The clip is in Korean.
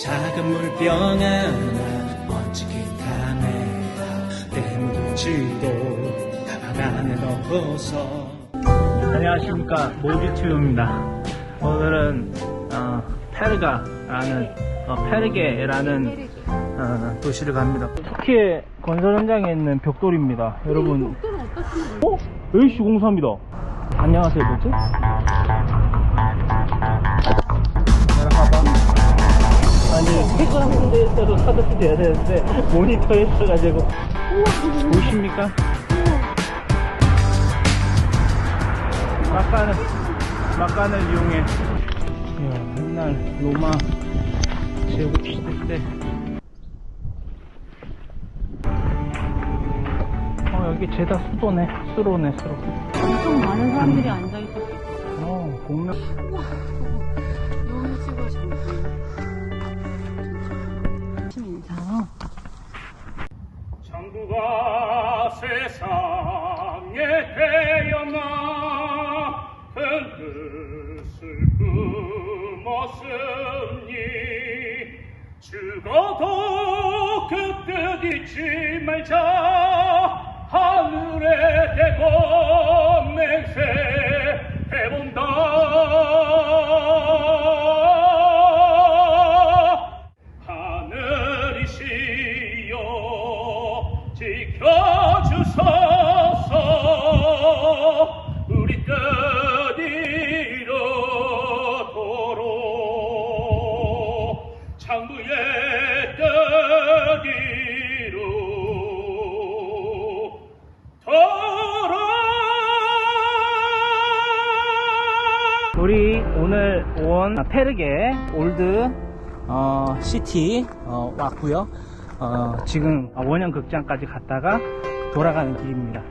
작은 물병 하나 먼지 기타메라 땜질도 가방 안에 넣어서. 안녕하십니까. 모비튜브입니다. 오늘은 어, 페르가라는 어, 페르게라는 어, 도시를 갑니다. 터키의 건설 현장에 있는 벽돌입니다. 여러분. 어? A씨04입니다. 안녕하세요 뭐지? 아니 퇴근하는 데에서도 사도이 돼야 되는데 모니터에 있어가지고. 보이십니까? 막간을 막간을 이용해. 이야, 옛날 로마 제국 시대 때. 어, 여기 제다 수도네 수로네 수로. 엄청 많은 사람들이 앉아있었어. 어 공명 너무 찍어 창부가 세상에 태어나 큰 뜻을 품었으니 죽어도 그뜻 잊지 말자 하늘에 대고 하늘이시여 지켜주소서. 우리 뜻 이루도록 창부의 뜻 이루도록 우리 오늘 온 페르게 올드 어, 시티 어, 왔고요 어, 지금 원형 극장까지 갔다가 돌아가는 길입니다